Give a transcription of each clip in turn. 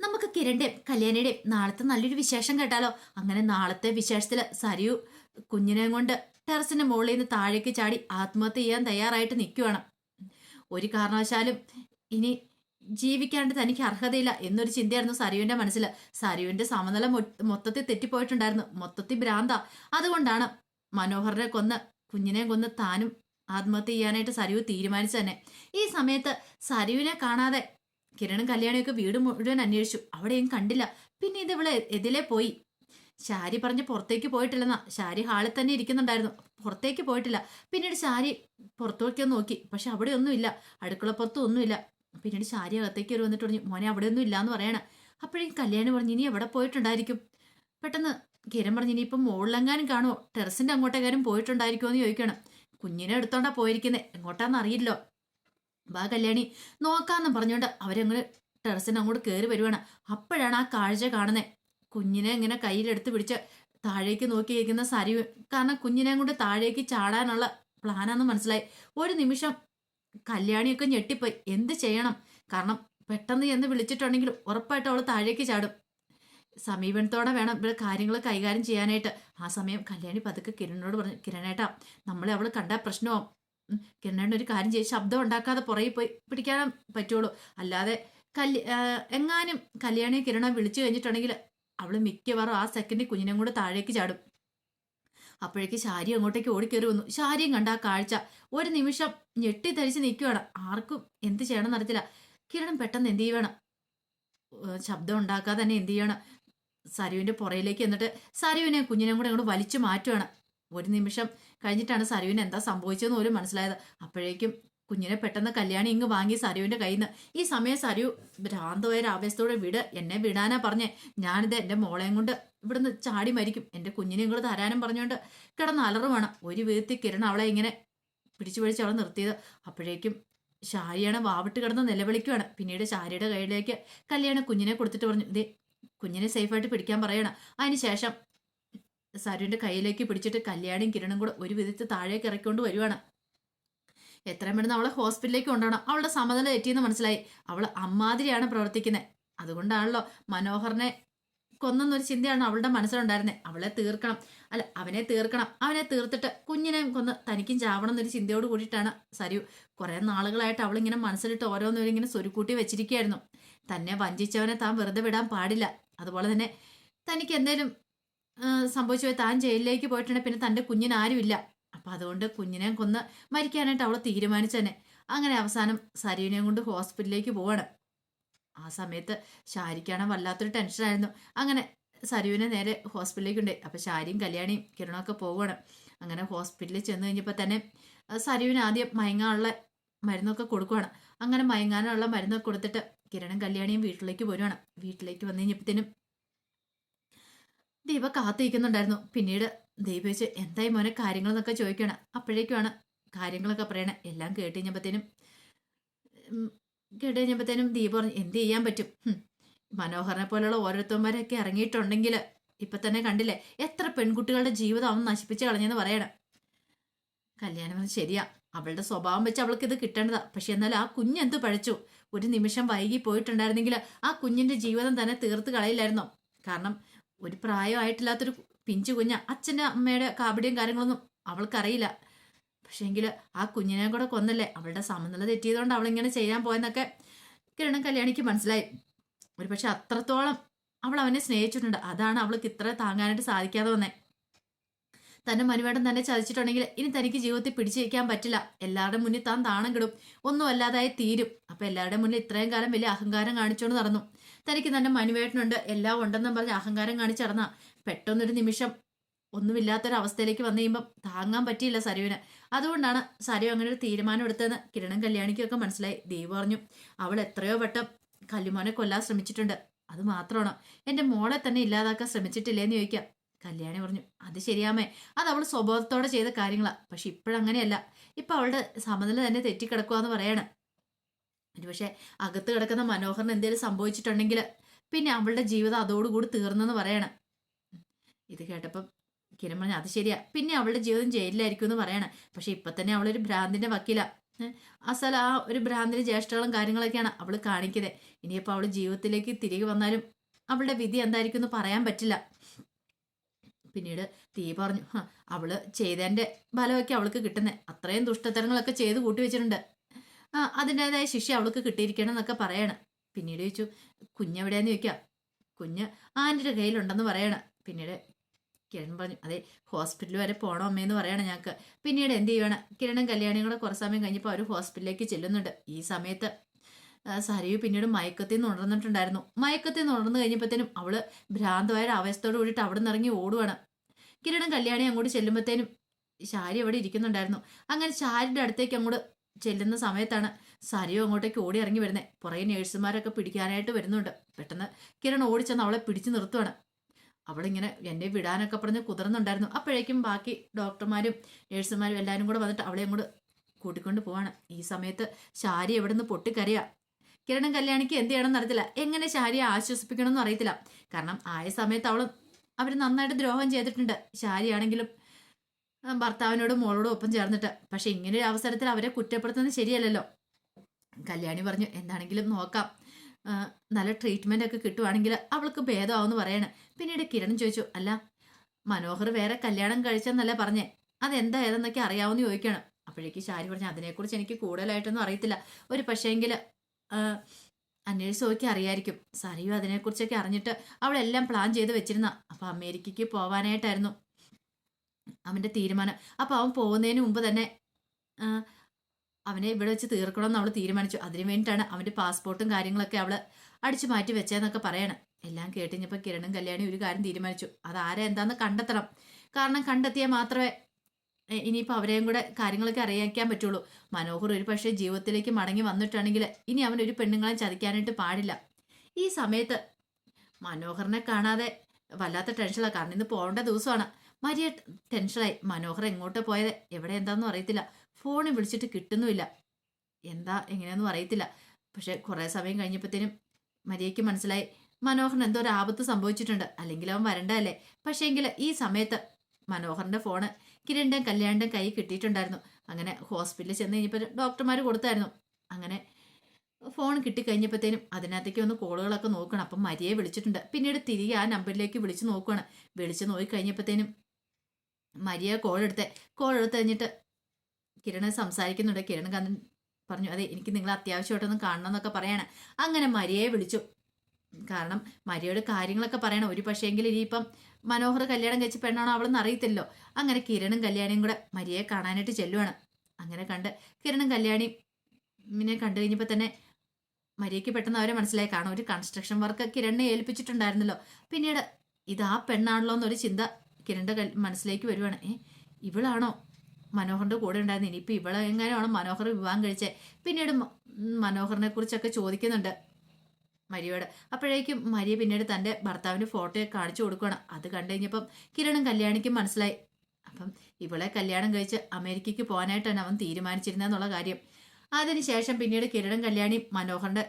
നമുക്ക് കിരണിന്റെയും കല്യാണിയുടെയും നാളത്തെ നല്ലൊരു വിശേഷം കേട്ടാലോ? അങ്ങനെ നാളത്തെ വിശേഷത്തിൽ സരിയു കുഞ്ഞിനെയും കൊണ്ട് ടെറസിന്റെ മുകളിൽ നിന്ന് താഴേക്ക് ചാടി ആത്മഹത്യ ചെയ്യാൻ തയ്യാറായിട്ട് നിൽക്കുവാണ് ഒരു കാരണവശാലും ഇനി ജീവിക്കാണ്ട് തനിക്ക് അർഹതയില്ല എന്നൊരു ചിന്തയായിരുന്നു സരിയുവിന്റെ മനസ്സിൽ സരിയുവിന്റെ സമനില മൊത്തത്തിൽ തെറ്റിപ്പോയിട്ടുണ്ടായിരുന്നു. മൊത്തത്തിൽ ഭ്രാന്ത. അതുകൊണ്ടാണ് മനോഹറിനെ കൊന്ന് കുഞ്ഞിനെ കൊന്ന് താനും ആത്മഹത്യ ചെയ്യാനായിട്ട് സരിയു തീരുമാനിച്ചു തന്നെ ഈ സമയത്ത് സരിയുവിനെ കാണാതെ കിരണും കല്യാണിയൊക്കെ വീട് മുഴുവൻ അന്വേഷിച്ചു. അവിടെയും കണ്ടില്ല. പിന്നെ ഇത് ഇവളെ എതിലെ പോയി. ശാരി പറഞ്ഞ് പുറത്തേക്ക് പോയിട്ടില്ലെന്നാ. ശാരി ഹാളിൽ തന്നെ ഇരിക്കുന്നുണ്ടായിരുന്നു. പുറത്തേക്ക് പോയിട്ടില്ല. പിന്നീട് ശാരി പുറത്തേക്ക് നോക്കി. പക്ഷെ അവിടെ ഒന്നുമില്ല അടുക്കളപ്പുറത്തും ഒന്നുമില്ല. പിന്നീട് ശാരി അകത്തേക്ക് ഒരു വന്നിട്ട് പറഞ്ഞു മോനെ അവിടെ ഒന്നും ഇല്ല എന്ന് പറയണ. അപ്പോഴേക്കും കല്യാണി പറഞ്ഞു ഇനി എവിടെ പോയിട്ടുണ്ടായിരിക്കും? പെട്ടെന്ന് കിരൺ പറഞ്ഞു ഇനി ഇനിയിപ്പം മുകളിലെങ്ങാനും കാണുമോ? ടെറസിന്റെ അങ്ങോട്ടേക്കാരും പോയിട്ടുണ്ടായിരിക്കുമോ? എന്ന് ചോദിക്കണം കുഞ്ഞിനെ എടുത്തോണ്ടാ പോയിരിക്കുന്നത് എങ്ങോട്ടാന്ന് അറിയില്ലോ ബാ കല്യാണി നോക്കാന്ന് പറഞ്ഞുകൊണ്ട് അവരങ്ങ് ടെറസിന് അങ്ങോട്ട് കയറി വരുവാണ്. അപ്പോഴാണ് ആ കാഴ്ച കാണുന്നത് കുഞ്ഞിനെ ഇങ്ങനെ കയ്യിലെടുത്ത് പിടിച്ച് താഴേക്ക് നോക്കി നോക്കിയിരിക്കുന്ന സരി കാരണം കുഞ്ഞിനെ കൊണ്ട് താഴേക്ക് ചാടാനുള്ള പ്ലാനാന്ന് മനസ്സിലായി. ഒരു നിമിഷം കല്യാണിയൊക്കെ ഞെട്ടിപ്പോയി. എന്ത് ചെയ്യണം? കാരണം പെട്ടെന്ന് എന്ന് വിളിച്ചിട്ടുണ്ടെങ്കിൽ ഉറപ്പായിട്ട് അവൾ താഴേക്ക് ചാടും. സമീപനത്തോടെ വേണം ഇവിടെ കാര്യങ്ങൾ കൈകാര്യം ചെയ്യാനായിട്ട്. ആ സമയം കല്യാണി പതുക്കെ കിരണിനോട് പറഞ്ഞു കിരണേട്ടാ നമ്മളെ അവൾ കണ്ട പ്രശ്നമാവും. ഉം, കിരണേട്ടൻ ഒരു കാര്യം ചെയ്ത് ശബ്ദം ഉണ്ടാക്കാതെ പുറകെ പോയി പിടിക്കാൻ പറ്റുള്ളൂ. അല്ലാതെ കല്യ എങ്ങാനും കല്യാണി കിരണ വിളിച്ചു കഴിഞ്ഞിട്ടുണ്ടെങ്കിൽ അവൾ മിക്കവാറും ആ സെക്കൻഡിൽ കുഞ്ഞിനെ കൂടെ താഴേക്ക് ചാടും. അപ്പോഴേക്ക് ശാരി അങ്ങോട്ടേക്ക് ഓടിക്കേറി വന്നു. ശാരിയും കണ്ട ആ കാഴ്ച ഒരു നിമിഷം ഞെട്ടി തരിച്ച് നിൽക്കുവാണ്. ആർക്കും എന്ത് ചെയ്യണം നടത്തില്ല കിരണം പെട്ടെന്ന് എന്ത് ചെയ്യണം ശബ്ദം ഉണ്ടാക്കാതെ തന്നെ എന്ത് ചെയ്യണം സരുവിന്റെ പുറയിലേക്ക് എന്നിട്ട് സരുവിനെ കുഞ്ഞിനെ കൂടെ അങ്ങോട്ട് വലിച്ചു മാറ്റുവാണ്. ഒരു നിമിഷം കഴിഞ്ഞിട്ടാണ് സരുവിന് എന്താ സംഭവിച്ചതെന്ന് പോലും മനസ്സിലായത്. അപ്പോഴേക്കും കുഞ്ഞിനെ പെട്ടെന്ന് കല്യാണി ഇങ്ങ് വാങ്ങി സരുവിന്റെ കയ്യിൽ നിന്ന് ഈ സമയം സരു ഭ്രാന്തമായ ആവേശത്തോടെ വിട്. എന്നെ വിടാനാ പറഞ്ഞേ. ഞാനിത് എന്റെ മോളെയും കൊണ്ട് ഇവിടുന്ന് ചാടി മരിക്കും. എന്റെ കുഞ്ഞിനെ ഇങ്ങോട്ട് തരാനും പറഞ്ഞുകൊണ്ട് കിടന്ന് അലറുവാണ്. ഒരു വിധത്തിൽ കിരൺ അവളെ ഇങ്ങനെ പിടിച്ചു പിടിച്ച് അവളെ നിർത്തിയത്. അപ്പോഴേക്കും ശാരിയാണ് വാവിട്ട് കിടന്ന് നിലവിളിക്കുവാണ്. പിന്നീട് ശാരിയുടെ കയ്യിലേക്ക് കല്യാണ കുഞ്ഞിനെ കൊടുത്തിട്ട് പറഞ്ഞു ഇതേ കുഞ്ഞിനെ സേഫായിട്ട് പിടിക്കാൻ പറയണം. അതിനുശേഷം സരുവിന്റെ കയ്യിലേക്ക് പിടിച്ചിട്ട് കല്യാണിയും കിരണും കൂടെ ഒരു വിധത്തിൽ താഴേക്ക് ഇറക്കിക്കൊണ്ട് വരുവാണ്. എത്രയും പെട്ടെന്ന് അവളെ ഹോസ്പിറ്റലിലേക്ക് കൊണ്ടുപോകണം അവളുടെ സമനില തെറ്റിയെന്ന് മനസ്സിലായി. അവൾ അമ്മാതിരിയാണ് പ്രവർത്തിക്കുന്നത്. അതുകൊണ്ടാണല്ലോ മനോഹറിനെ കൊന്നെന്നൊരു ചിന്തയാണ് അവളുടെ മനസ്സിലുണ്ടായിരുന്നത് അവളെ തീർക്കണം. അല്ല അവനെ തീർക്കണം. അവനെ തീർത്തിട്ട് കുഞ്ഞിനെ കൊന്ന് തനിക്കും ചാവണം എന്നൊരു ചിന്തയോട് കൂടിയിട്ടാണ് സരു കുറേ നാളുകളായിട്ട് അവളിങ്ങനെ മനസ്സിലിട്ട് ഓരോന്നും ഇങ്ങനെ സ്വരുക്കൂട്ടി വെച്ചിരിക്കുകയായിരുന്നു. തന്നെ വഞ്ചിച്ചവനെ താൻ വെറുതെ വിടാൻ പാടില്ല. അതുപോലെ തന്നെ തനിക്ക് എന്തേലും ആ, സംഭവിച്ചു പോയി താൻ ജയിലിലേക്ക് പോയിട്ടുണ്ടെങ്കിൽ പിന്നെ തന്റെ കുഞ്ഞിന് ആരുമില്ല. അപ്പം അതുകൊണ്ട് കുഞ്ഞിനെ കൊന്ന് മരിക്കാനായിട്ട് അവളെ തീരുമാനിച്ചതന്നെ അങ്ങനെ അവസാനം സരീനെ കൊണ്ട് ഹോസ്പിറ്റലിലേക്ക് പോവാണ്. ആ സമയത്ത് ഷാരിക്കാണ് വല്ലാത്തൊരു ടെൻഷനായിരുന്നു അങ്ങനെ സരുവിനെ നേരെ ഹോസ്പിറ്റലിലേക്ക് ഉണ്ട് അപ്പം ഷാരിയും കല്യാണിയും കിരണമൊക്കെ പോവുകയാണ് അങ്ങനെ ഹോസ്പിറ്റലിൽ ചെന്ന് കഴിഞ്ഞപ്പോൾ തന്നെ സരുവിന് ആദ്യം മയങ്ങാനുള്ള മരുന്നൊക്കെ കൊടുക്കുവാണ്. അങ്ങനെ മയങ്ങാനുള്ള മരുന്നൊക്കെ കൊടുത്തിട്ട് കിരണും കല്യാണിയും വീട്ടിലേക്ക് പോരുവാണ്. വീട്ടിലേക്ക് വന്നു കഴിഞ്ഞപ്പോഴത്തേനും ദീപ കാത്തിരിക്കുന്നുണ്ടായിരുന്നു. പിന്നീട് ദീപ വെച്ച് എന്തായി മോനെ കാര്യങ്ങളെന്നൊക്കെ ചോദിക്കണം. അപ്പോഴേക്കുമാണ് കാര്യങ്ങളൊക്കെ പറയണേ. എല്ലാം കേട്ട് കഴിഞ്ഞപ്പോഴത്തേനും കേട്ട് കഴിഞ്ഞപ്പോഴത്തേനും ദീപ പറഞ്ഞു എന്ത് ചെയ്യാൻ പറ്റും? മനോഹരനെ പോലുള്ള ഓരോരുത്തന്മാരൊക്കെ ഇറങ്ങിയിട്ടുണ്ടെങ്കിൽ ഇപ്പൊ തന്നെ കണ്ടില്ലേ? എത്ര പെൺകുട്ടികളുടെ ജീവിതം അവൻ നശിപ്പിച്ച് കളഞ്ഞെന്ന് പറയണം. കല്യാണം ശരിയാ. അവളുടെ സ്വഭാവം വെച്ച് അവൾക്ക് ഇത് കിട്ടേണ്ടതാ. പക്ഷെ എന്നാൽ ആ കുഞ്ഞ് കുഞ്ഞെന്ത് പഴച്ചു? ഒരു നിമിഷം വൈകി പോയിട്ടുണ്ടായിരുന്നെങ്കിൽ ആ കുഞ്ഞിന്റെ ജീവിതം തന്നെ തീർത്ത് കളയില്ലായിരുന്നോ? കാരണം ഒരു പ്രായമായിട്ടില്ലാത്തൊരു പിഞ്ചു കുഞ്ഞ അച്ഛന്റെ അമ്മയുടെ കാപടിയും കാര്യങ്ങളൊന്നും അവൾക്കറിയില്ല. പക്ഷേങ്കിൽ ആ കുഞ്ഞിനെ കൂടെ കൊന്നല്ലേ അവളുടെ സമനില തെറ്റിയതുകൊണ്ട് അവളിങ്ങനെ ചെയ്യാൻ പോയെന്നൊക്കെ കിരണ കല്യാണിക്ക് മനസ്സിലായി. ഒരു പക്ഷെ അത്രത്തോളം അവൾ അവനെ സ്നേഹിച്ചിട്ടുണ്ട്. അതാണ് അവൾക്ക് ഇത്ര താങ്ങാനായിട്ട് സാധിക്കാതെ വന്നേ. തന്നെ മനുവേടൻ തന്നെ ചതിച്ചിട്ടുണ്ടെങ്കിൽ ഇനി തനിക്ക് ജീവിതത്തിൽ പിടിച്ചു വയ്ക്കാൻ പറ്റില്ല. എല്ലാവരുടെ മുന്നിൽ താൻ താണം കിടും. ഒന്നും അല്ലാതായി തീരും. അപ്പൊ എല്ലാവരുടെ മുന്നിൽ ഇത്രയും കാലം വലിയ അഹങ്കാരം കാണിച്ചുകൊണ്ട് നടന്നു. തനിക്ക് തന്നെ മനുവേട്ടനുണ്ട്. എല്ലാം ഉണ്ടെന്നും പറഞ്ഞ് അഹങ്കാരം കാണിച്ച് നടന്ന പെട്ടെന്നൊരു നിമിഷം ഒന്നുമില്ലാത്തൊരവസ്ഥയിലേക്ക് വന്നു കഴിയുമ്പം താങ്ങാൻ പറ്റിയില്ല സരുവിന്. അതുകൊണ്ടാണ് സരു അങ്ങനെ ഒരു തീരുമാനം എടുത്തതെന്ന് കിരണം കല്യാണിക്കൊക്കെ മനസ്സിലായി. ദേവ് പറഞ്ഞു അവൾ എത്രയോ വട്ടം കല്ലുമോനെ കൊല്ലാൻ ശ്രമിച്ചിട്ടുണ്ട്. അത് മാത്രമാണ്. എന്റെ മോളെ തന്നെ ഇല്ലാതാക്കാൻ ശ്രമിച്ചിട്ടില്ലേന്ന് ചോദിക്കാം. കല്യാണി പറഞ്ഞു അത് ശരിയാമേ. അത് അവൾ സ്വഭാവത്തോടെ ചെയ്ത കാര്യങ്ങളാ. പക്ഷെ ഇപ്പോഴങ്ങനെയല്ല ഇപ്പം അവളുടെ സമനില തന്നെ തെറ്റിക്കിടക്കുവാന്ന് പറയാണ്. പക്ഷെ അകത്ത് കിടക്കുന്ന മനോഹറിന് എന്തെങ്കിലും സംഭവിച്ചിട്ടുണ്ടെങ്കിൽ പിന്നെ അവളുടെ ജീവിതം അതോടുകൂടി തീർന്നെന്ന് പറയണം. ഇത് കേട്ടപ്പം കിരൺ പറഞ്ഞു അത് ശരിയാ. പിന്നെ അവളുടെ ജീവിതം ജയിലിലായിരിക്കും എന്ന് പറയണം. പക്ഷെ ഇപ്പൊ തന്നെ അവളൊരു ഭ്രാന്തിന്റെ വക്കീല. അസല ആ ഒരു ഭ്രാന്തിന് ജ്യേഷ്ഠകളും കാര്യങ്ങളൊക്കെയാണ് അവൾ കാണിക്കുന്നത് ഇനിയിപ്പോൾ അവൾ ജീവിതത്തിലേക്ക് തിരികെ വന്നാലും അവളുടെ വിധി എന്തായിരിക്കും എന്ന് പറയാൻ പറ്റില്ല. പിന്നീട് തീ പറഞ്ഞു "ഹ, അവൾ ചെയ്തതിന്റെ ഫലമൊക്കെ അവൾക്ക് കിട്ടുന്നത് അത്രയും ദുഷ്ടത്തരങ്ങളൊക്കെ ചെയ്ത് കൂട്ടി വെച്ചിട്ടുണ്ട്. അതിന്റെതായ ശിക്ഷ അവൾക്ക് കിട്ടിയിരിക്കണം എന്നൊക്കെ പറയണം. പിന്നീട് ചോദിച്ചു കുഞ്ഞെവിടെയെന്ന് ചോദിക്കാം? കുഞ്ഞ് ആന്റെ കയ്യിലുണ്ടെന്ന് പറയണം. പിന്നീട് കിരൺ പറഞ്ഞു അതെ ഹോസ്പിറ്റൽ വരെ പോകണം അമ്മയെന്ന് പറയണം ഞങ്ങൾക്ക് പിന്നീട് എന്ത് ചെയ്യണം കിരണും കല്യാണിയും കൂടെ കുറച്ച് സമയം കഴിഞ്ഞപ്പോൾ അവർ ഹോസ്പിറ്റലിലേക്ക് ചെല്ലുന്നുണ്ട്. ഈ സമയത്ത് സരയു പിന്നീട് മയക്കത്തിൽ നിന്ന് ഉണർന്നിട്ടുണ്ടായിരുന്നു. മയക്കത്തിൽ നിന്ന് ഉണർന്നു കഴിഞ്ഞപ്പോഴത്തേനും അവൾ ഭ്രാന്തമായ അവസ്ഥയോട് കൂടിയിട്ട് അവിടെ നിന്ന് ഇറങ്ങി ഓടുവാണ്. കിരണും കല്യാണി അങ്ങോട്ട് ചെല്ലുമ്പോഴത്തേനും ശാരി അവിടെ ഇരിക്കുന്നുണ്ടായിരുന്നു. അങ്ങനെ ശാരിയുടെ അടുത്തേക്ക് അങ്ങോട്ട് ചെല്ലുന്ന സമയത്താണ് സരയു അങ്ങോട്ടേക്ക് ഓടി ഇറങ്ങി വരുന്നത് പുറകെ നേഴ്സുമാരൊക്കെ പിടിക്കാനായിട്ട് വരുന്നുണ്ട്. പെട്ടെന്ന് കിരൺ ഓടിച്ചെന്ന് അവളെ പിടിച്ചു നിർത്തുവാണ്. അവളിങ്ങനെ എന്നെ വിടാനൊക്കെ പറഞ്ഞ് കുതിർന്നുണ്ടായിരുന്നു. അപ്പോഴേക്കും ബാക്കി ഡോക്ടർമാരും നേഴ്സുമാരും എല്ലാവരും കൂടെ വന്നിട്ട് അവളെ അങ്ങോട്ട് കൂട്ടിക്കൊണ്ട് പോവാണ്. ഈ സമയത്ത് ശാരി എവിടെ നിന്ന് പൊട്ടിക്കരയാ? കിരണും കല്യാണിക്ക് എന്ത് ചെയ്യണം എന്നറിയത്തില്ല. എങ്ങനെ ശാരിയെ ആശ്വസിപ്പിക്കണമെന്നും അറിയത്തില്ല. കാരണം ആയ സമയത്ത് അവൾ അവർ നന്നായിട്ട് ദ്രോഹം ചെയ്തിട്ടുണ്ട്. ശാരിയാണെങ്കിലും ഭർത്താവിനോടും മോളോടും ഒപ്പം ചേർന്നിട്ട്. പക്ഷെ ഇങ്ങനെ ഒരു അവസരത്തിൽ അവരെ കുറ്റപ്പെടുത്തുന്നത് ശരിയല്ലല്ലോ. കല്യാണി പറഞ്ഞു എന്താണെങ്കിലും നോക്കാം. നല്ല ട്രീറ്റ്മെന്റ് ഒക്കെ കിട്ടുവാണെങ്കിൽ അവൾക്ക് ഭേദമാവെന്ന് പറയാണ്. പിന്നീട് കിരൺ ചോദിച്ചു അല്ല മനോഹർ വേറെ കല്യാണം കഴിച്ചെന്നല്ലേ പറഞ്ഞേ? അതെന്താ ഏതെന്നൊക്കെ അറിയാവുന്ന ചോദിക്കണം അപ്പോഴേക്ക് ശാരി പറഞ്ഞു അതിനെക്കുറിച്ച് എനിക്ക് കൂടുതലായിട്ടൊന്നും അറിയത്തില്ല. ഒരു പക്ഷേങ്കിൽ അന്വേഷിച്ച് നോക്കി അറിയായിരിക്കും. സറിയോ അതിനെക്കുറിച്ചൊക്കെ അറിഞ്ഞിട്ട് അവളെല്ലാം പ്ലാൻ ചെയ്ത് വെച്ചിരുന്ന. അപ്പം അമേരിക്കയ്ക്ക് പോവാനായിട്ടായിരുന്നു അവന്റെ തീരുമാനം. അപ്പം അവൻ പോകുന്നതിന് മുമ്പ് തന്നെ അവനെ ഇവിടെ വെച്ച് തീർക്കണമെന്ന് അവൾ തീരുമാനിച്ചു. അതിനു വേണ്ടിയിട്ടാണ് അവന്റെ പാസ്പോർട്ടും കാര്യങ്ങളൊക്കെ അവൾ അടിച്ചു മാറ്റി വെച്ചതെന്നൊക്കെ പറയണം. എല്ലാം കേട്ടിഞ്ഞപ്പോൾ കിരണും കല്യാണി ഒരു കാര്യം തീരുമാനിച്ചു. അതാരാ എന്താന്ന് കണ്ടെത്തണം. കാരണം കണ്ടെത്തിയാൽ മാത്രമേ ഇനിയിപ്പോൾ അവരെയും കൂടെ കാര്യങ്ങളൊക്കെ അറിയിക്കാൻ പറ്റുള്ളൂ. മനോഹർ ഒരു പക്ഷേ ജീവിതത്തിലേക്ക് മടങ്ങി വന്നിട്ടാണെങ്കിൽ ഇനി അവൻ ഒരു പെണ്ണുങ്ങളെ ചതിക്കാനായിട്ട് പാടില്ല. ഈ സമയത്ത് മനോഹറിനെ കാണാതെ വല്ലാത്ത ടെൻഷനാണ് കാരണം ഇന്ന് പോകേണ്ട ദിവസമാണ്. മരിയ ടെൻഷനായി മനോഹർ എങ്ങോട്ട് പോയത്? എവിടെ എന്താണെന്നും അറിയത്തില്ല. ഫോണിൽ വിളിച്ചിട്ട് കിട്ടുന്നുമില്ല. എന്താ എങ്ങനെയൊന്നും അറിയത്തില്ല. പക്ഷെ കുറേ സമയം കഴിഞ്ഞപ്പോഴത്തേനും മരിയയ്ക്ക് മനസ്സിലായി. മനോഹറിന് എന്തോ ഒരു ആപത്ത് സംഭവിച്ചിട്ടുണ്ട്. അല്ലെങ്കിൽ അവൻ വരണ്ടല്ലേ പക്ഷേ എങ്കിൽ ഈ സമയത്ത് മനോഹറിന്റെ ഫോണ് കിരണിന്റെയും കല്യാണിന്റെയും കൈ കിട്ടിയിട്ടുണ്ടായിരുന്നു. അങ്ങനെ ഹോസ്പിറ്റലിൽ ചെന്ന് കഴിഞ്ഞപ്പോൾ ഡോക്ടർമാർ കൊടുത്തായിരുന്നു. അങ്ങനെ ഫോൺ കിട്ടിക്കഴിഞ്ഞപ്പോഴത്തേനും അതിനകത്തേക്ക് ഒന്ന് കോളുകളൊക്കെ നോക്കണം. അപ്പം മരിയെ വിളിച്ചിട്ടുണ്ട്. പിന്നീട് തിരികെ ആ നമ്പറിലേക്ക് വിളിച്ച് നോക്കുകയാണ് വിളിച്ച് നോക്കി കഴിഞ്ഞപ്പോഴത്തേനും മരിയ കോൾ എടുത്തേ. കോൾ എടുത്ത് കഴിഞ്ഞിട്ട് കിരണ് സംസാരിക്കുന്നുണ്ട്. കിരൺ കണ്ണൻ പറഞ്ഞു അതെ എനിക്ക് നിങ്ങളെ അത്യാവശ്യമായിട്ടൊന്ന് കാണണം എന്നൊക്കെ പറയാണ്. അങ്ങനെ മരിയയെ വിളിച്ചു. കാരണം മരിയോട് കാര്യങ്ങളൊക്കെ പറയണം. ഒരു പക്ഷേങ്കിൽ ഇനിയിപ്പം മനോഹർ കല്യാണം കഴിച്ച പെണ്ണാണോ അവളെന്ന് അറിയത്തില്ലോ അങ്ങനെ കിരണും കല്യാണിയും കൂടെ മരിയയെ കാണാനായിട്ട് ചെല്ലുവാണ്. അങ്ങനെ കണ്ട് കിരണും കല്യാണിയും ഇങ്ങനെ കണ്ടു കഴിഞ്ഞപ്പോൾ തന്നെ മരിയയ്ക്ക് പെട്ടെന്ന് അവരെ മനസ്സിലായി. കാണാം ഒരു കൺസ്ട്രക്ഷൻ വർക്ക് കിരണിനെ ഏൽപ്പിച്ചിട്ടുണ്ടായിരുന്നല്ലോ. പിന്നീട് ഇത് ആ പെണ്ണാണല്ലോ എന്നൊരു ചിന്ത കിരണിന്റെ മനസ്സിലേക്ക് വരുവാണ്. ഏ ഇവളാണോ മനോഹറിന്റെ കൂടെ ഉണ്ടായിരുന്നു ഇനിയിപ്പോൾ ഇവളെ എങ്ങനെയാണോ മനോഹർ വിവാഹം കഴിച്ചത് പിന്നീട് മനോഹറിനെ കുറിച്ചൊക്കെ ചോദിക്കുന്നുണ്ട്. മരിയോട്. അപ്പോഴേക്കും മരിയ പിന്നീട് തന്റെ ഭർത്താവിന്റെ ഫോട്ടോ കാണിച്ചു കൊടുക്കുകയാണ് അത് കണ്ടു കഴിഞ്ഞപ്പം കിരണും കല്യാണിക്കും മനസ്സിലായി. അപ്പം ഇവളെ കല്യാണം കഴിച്ച് അമേരിക്കയ്ക്ക് പോകാനായിട്ടാണ് അവൻ തീരുമാനിച്ചിരുന്നതെന്നുള്ള കാര്യം. അതിനുശേഷം പിന്നീട് കിരണും കല്യാണി മനോഹറിന്റെ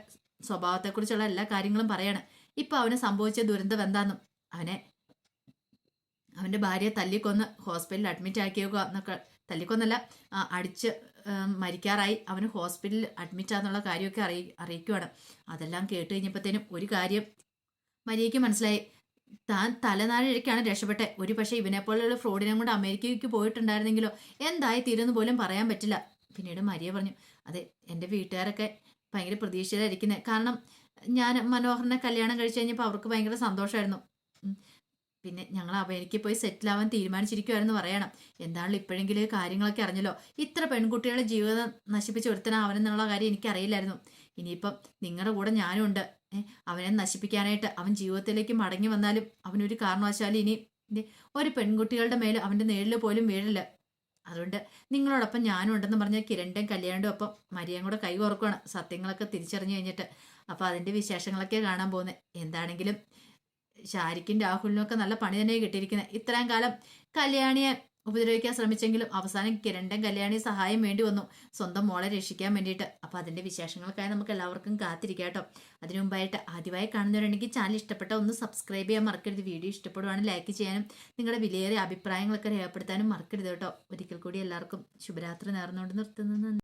സ്വഭാവത്തെക്കുറിച്ചുള്ള എല്ലാ കാര്യങ്ങളും പറയാണ്. ഇപ്പം അവന് സംഭവിച്ച ദുരന്തം എന്താന്നും. അവനെ അവന്റെ ഭാര്യയെ തല്ലിക്കൊന്ന് ഹോസ്പിറ്റലിൽ അഡ്മിറ്റ് ആക്കിയേക്കുക എന്നൊക്കെ തല്ലിക്കൊന്നല്ല അടിച്ച് മരിക്കാറായി. അവന് ഹോസ്പിറ്റലിൽ അഡ്മിറ്റ് ആണെന്നുള്ള കാര്യമൊക്കെ അറിയി അറിയിക്കുവാണ്. അതെല്ലാം കേട്ട് കഴിഞ്ഞപ്പോഴത്തേനും ഒരു കാര്യം മരിയയ്ക്ക് മനസ്സിലായി. താൻ തലനാരിഴയ്ക്കാണ് രക്ഷപ്പെട്ടെ. ഒരു പക്ഷേ ഇവനെ പോലെയുള്ള ഫ്രോഡിനെ കൊണ്ട് അമേരിക്കയ്ക്ക് പോയിട്ടുണ്ടായിരുന്നെങ്കിലോ? എന്തായി തീരുമെന്ന് പോലും പറയാൻ പറ്റില്ല. പിന്നീട് മരിയ പറഞ്ഞു അതെ എന്റെ വീട്ടുകാരൊക്കെ ഭയങ്കര പ്രതീക്ഷയിലായിരിക്കുന്നത് കാരണം ഞാൻ മനോഹറിനെ കല്യാണം കഴിച്ചു കഴിഞ്ഞപ്പോൾ അവർക്ക് ഭയങ്കര സന്തോഷമായിരുന്നു. പിന്നെ ഞങ്ങൾ അമേരിക്കയിൽ പോയി സെറ്റിൽ ആവാൻ തീരുമാനിച്ചിരിക്കുവായിരുന്നു പറയണം. എന്താണല്ലോ ഇപ്പോഴെങ്കിലും കാര്യങ്ങളൊക്കെ അറിഞ്ഞല്ലോ. ഇത്ര പെൺകുട്ടികളുടെ ജീവിതം നശിപ്പിച്ച് ഒരുത്തനാവനെന്നുള്ള കാര്യം എനിക്കറിയില്ലായിരുന്നു. ഇനിയിപ്പം നിങ്ങളുടെ കൂടെ ഞാനും ഉണ്ട് അവനെ നശിപ്പിക്കാനായിട്ട് അവൻ ജീവിതത്തിലേക്ക് മടങ്ങി വന്നാലും അവനൊരു കാരണവശാലും ഇനി ഒരു പെൺകുട്ടികളുടെ മേൽ അവന്റെ നേരിൽ പോലും വീഴില്ല. അതുകൊണ്ട് നിങ്ങളോടൊപ്പം ഞാനും ഉണ്ടെന്ന് പറഞ്ഞ കിരണ്ടും കല്യാണ്ടും ഒപ്പം മരിയയും കൂടെ കൈ കോർക്കുകയാണ് സത്യങ്ങളൊക്കെ തിരിച്ചറിഞ്ഞു കഴിഞ്ഞിട്ട്. അപ്പോൾ അതിന്റെ വിശേഷങ്ങളൊക്കെ കാണാൻ പോകുന്നത് എന്താണെങ്കിലും ഷാരിക്കും രാഹുലിനും ഒക്കെ നല്ല പണി തന്നെ കിട്ടിയിരിക്കുന്നത് ഇത്രയും കാലം കല്യാണിയെ ഉപദ്രവിക്കാൻ ശ്രമിച്ചെങ്കിലും അവസാനം കിരണ്ടൻ കല്യാണി സഹായം വേണ്ടി വന്നു. സ്വന്തം മോളെ രക്ഷിക്കാൻ വേണ്ടിയിട്ട്. അപ്പോൾ അതിന്റെ വിശേഷങ്ങൾക്കായി നമുക്ക് എല്ലാവർക്കും കാത്തിരിക്കാട്ടോ അതിനു മുമ്പായിട്ട് ആദ്യമായി കാണുന്നവരുണ്ടെങ്കിൽ ചാനൽ ഇഷ്ടപ്പെട്ട ഒന്ന് സബ്സ്ക്രൈബ് ചെയ്യാൻ മറക്കരുത്. വീഡിയോ ഇഷ്ടപ്പെടുവാണെങ്കിൽ ലൈക്ക് ചെയ്യാനും നിങ്ങളുടെ വിലയേറിയ അഭിപ്രായങ്ങളൊക്കെ രേഖപ്പെടുത്താനും മറക്കരുത് കേട്ടോ. ഒരിക്കൽ കൂടി എല്ലാവർക്കും ശുഭരാത്രി നേർന്നുകൊണ്ട് നിർത്തുന്നു.